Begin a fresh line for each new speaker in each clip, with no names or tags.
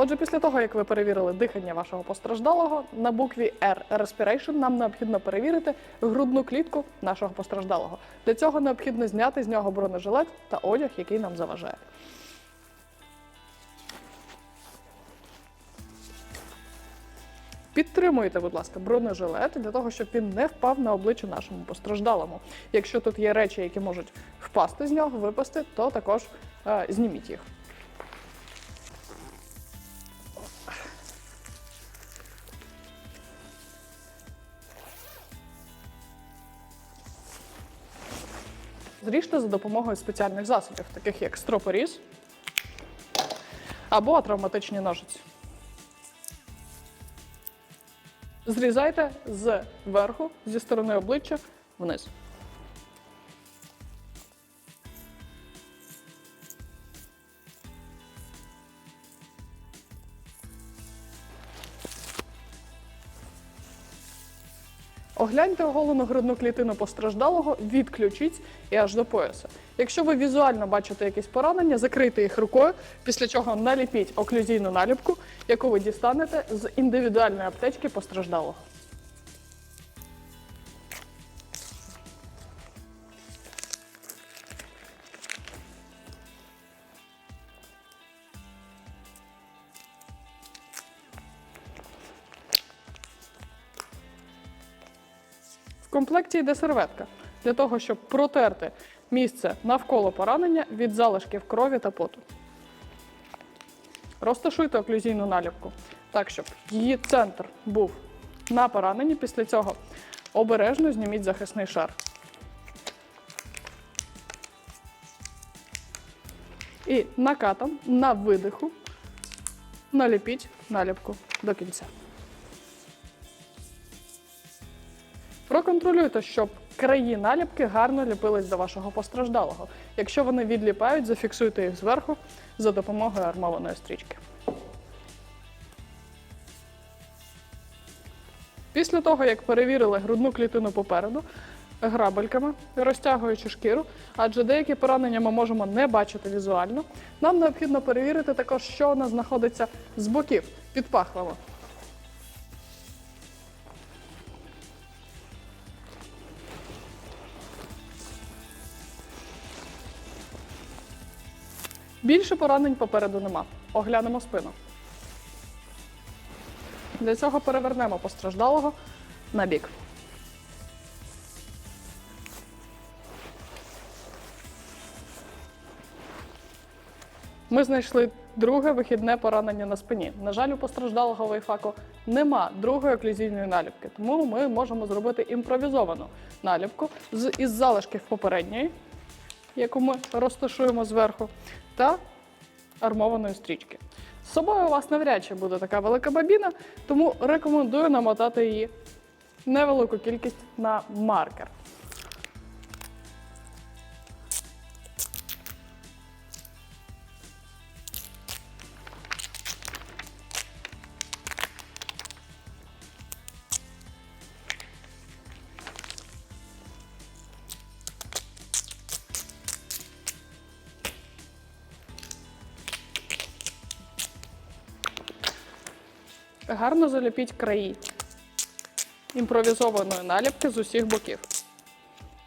Отже, після того, як ви перевірили дихання вашого постраждалого, на букві R Respiration нам необхідно перевірити грудну клітку нашого постраждалого. Для цього необхідно зняти з нього бронежилет та одяг, який нам заважає. Підтримуйте, будь ласка, бронежилет для того, щоб він не впав на обличчя нашому постраждалому. Якщо тут є речі, які можуть впасти з нього, випасти, то також е, зніміть їх. Зріжте за допомогою спеціальних засобів, таких як стропоріз або травматичні ножиці. Зрізайте зверху, зі сторони обличчя вниз. Огляньте оголену грудну клітину постраждалого відключіть і аж до пояса. Якщо ви візуально бачите якісь поранення, закрийте їх рукою, після чого наліпіть оклюзійну наліпку, яку ви дістанете з індивідуальної аптечки постраждалого. Комплекті йде серветка для того, щоб протерти місце навколо поранення від залишків крові та поту. Розташуйте оклюзійну наліпку так, щоб її центр був на пораненні. Після цього обережно зніміть захисний шар. І накатом на видиху наліпіть наліпку до кінця. Проконтролюйте, щоб краї наліпки гарно ліпились до вашого постраждалого. Якщо вони відліпають, зафіксуйте їх зверху за допомогою армованої стрічки. Після того, як перевірили грудну клітину попереду грабельками, розтягуючи шкіру, адже деякі поранення ми можемо не бачити візуально, нам необхідно перевірити також, що нас знаходиться з боків під пахвами. Більше поранень попереду нема. Оглянемо спину. Для цього перевернемо постраждалого на бік. Ми знайшли друге вихідне поранення на спині. На жаль, у постраждалого вейфаку нема другої оклюзійної наліпки, тому ми можемо зробити імпровізовану наліпку із залишків попередньої, яку ми розташуємо зверху, та армованої стрічки. З собою у вас навряд чи буде така велика бабіна, тому рекомендую намотати її невелику кількість на маркер. Гарно заліпіть краї імпровізованої наліпки з усіх боків,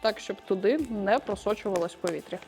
так, щоб туди не просочувалось повітря.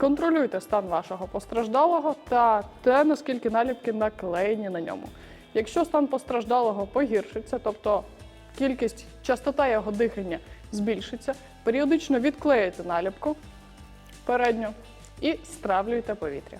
Контролюйте стан вашого постраждалого та те, наскільки наліпки наклеєні на ньому. Якщо стан постраждалого погіршиться, тобто кількість, частота його дихання збільшиться, періодично відклеїте наліпку передню і стравлюйте повітря.